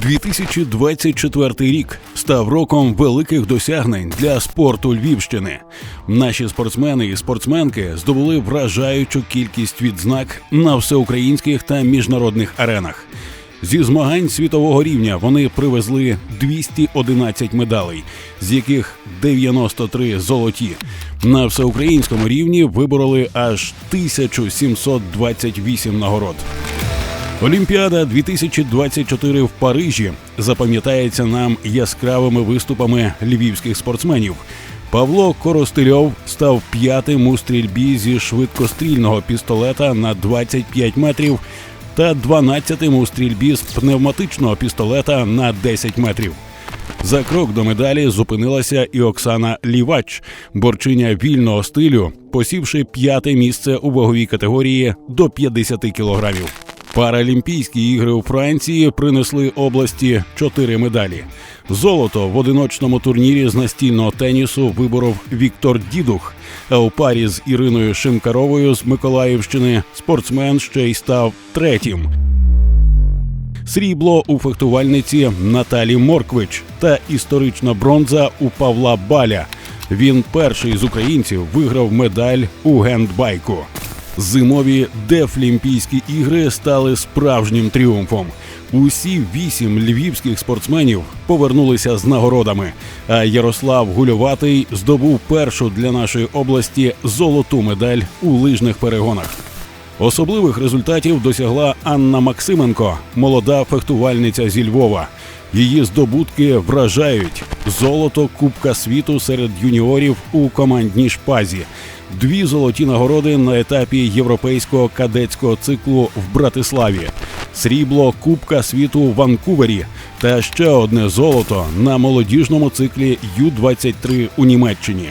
2024 рік став роком великих досягнень для спорту Львівщини. Наші спортсмени і спортсменки здобули вражаючу кількість відзнак на всеукраїнських та міжнародних аренах. Зі змагань світового рівня вони привезли 211 медалей, з яких 93 золоті. На всеукраїнському рівні вибороли аж 1728 нагород. Олімпіада 2024 в Парижі запам'ятається нам яскравими виступами львівських спортсменів. Павло Коростильов став п'ятим у стрільбі зі швидкострільного пістолета на 25 метрів та 12-тим у стрільбі з пневматичного пістолета на 10 метрів. За крок до медалі зупинилася і Оксана Лівач, борчиня вільного стилю, посівши п'яте місце у ваговій категорії до 50 кілограмів. Паралімпійські ігри у Франції принесли області чотири медалі. Золото в одиночному турнірі з настільного тенісу виборов Віктор Дідух. А у парі з Іриною Шимкаровою з Миколаївщини спортсмен ще й став третім. Срібло у фехтувальниці Наталі Морквич та історична бронза у Павла Баля. Він перший з українців виграв медаль у гендбайку. Зимові дефлімпійські ігри стали справжнім тріумфом. Усі вісім львівських спортсменів повернулися з нагородами. А Ярослав Гульоватий здобув першу для нашої області золоту медаль у лижних перегонах. Особливих результатів досягла Анна Максименко, молода фехтувальниця зі Львова. Її здобутки вражають золото Кубка світу серед юніорів у командній шпазі, дві золоті нагороди на етапі європейського кадетського циклу в Братиславі, срібло Кубка світу в Ванкувері та ще одне золото на молодіжному циклі Ю-23 у Німеччині.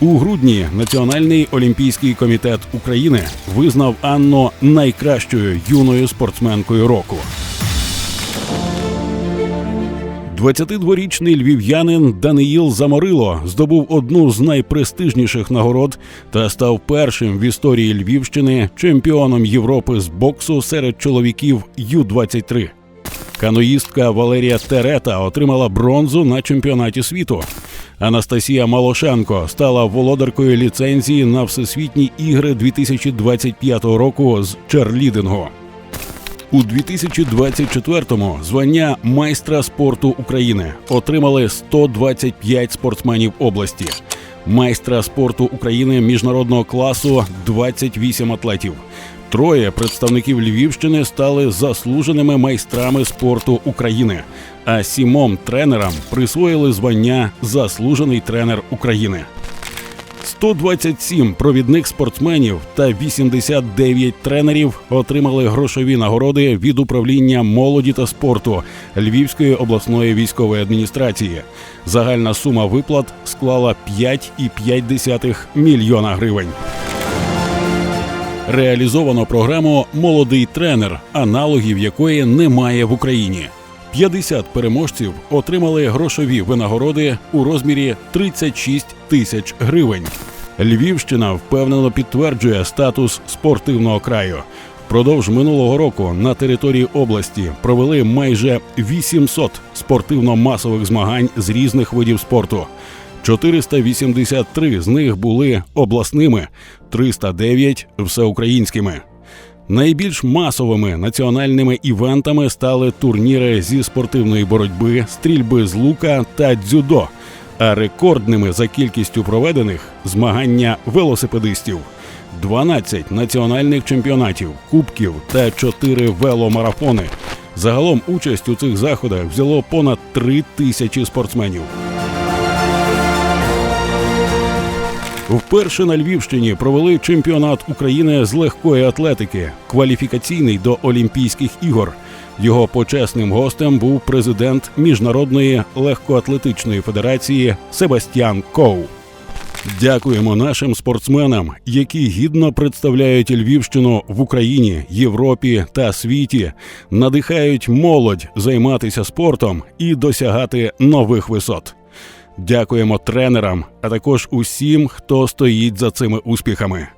У грудні Національний олімпійський комітет України визнав Анну найкращою юною спортсменкою року. 22-річний львів'янин Даниїл Заморило здобув одну з найпрестижніших нагород та став першим в історії Львівщини чемпіоном Європи з боксу серед чоловіків Ю-23. Каноїстка Валерія Терета отримала бронзу на чемпіонаті світу. Анастасія Малошенко стала володаркою ліцензії на всесвітні ігри 2025 року з черлідингу. У 2024-му звання майстра спорту України отримали 125 спортсменів області, майстра спорту України міжнародного класу 28 атлетів. Троє представників Львівщини стали заслуженими майстрами спорту України, а сімом тренерам присвоїли звання Заслужений тренер України. 127 провідних спортсменів та 89 тренерів отримали грошові нагороди від управління молоді та спорту Львівської обласної військової адміністрації. Загальна сума виплат склала 5,5 мільйона гривень. Реалізовано програму Молодий тренер, аналогів якої немає в Україні. 50 переможців отримали грошові винагороди у розмірі 36 тисяч гривень. Львівщина впевнено підтверджує статус спортивного краю. Впродовж минулого року на території області провели майже 800 спортивно-масових змагань з різних видів спорту. 483 з них були обласними, 309 – всеукраїнськими. Найбільш масовими національними івентами стали турніри зі спортивної боротьби, стрільби з лука та дзюдо. А рекордними за кількістю проведених змагання велосипедистів. 12 національних чемпіонатів, кубків та 4 веломарафони. Загалом участь у цих заходах взяло понад 3 тисячі спортсменів. Вперше на Львівщині провели чемпіонат України з легкої атлетики, кваліфікаційний до Олімпійських ігор. Його почесним гостем був президент Міжнародної легкоатлетичної федерації Себастьян Коу. Дякуємо нашим спортсменам, які гідно представляють Львівщину в Україні, Європі та світі, надихають молодь займатися спортом і досягати нових висот. Дякуємо тренерам, а також усім, хто стоїть за цими успіхами.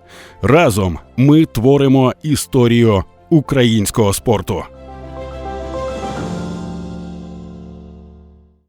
Разом ми творимо історію українського спорту.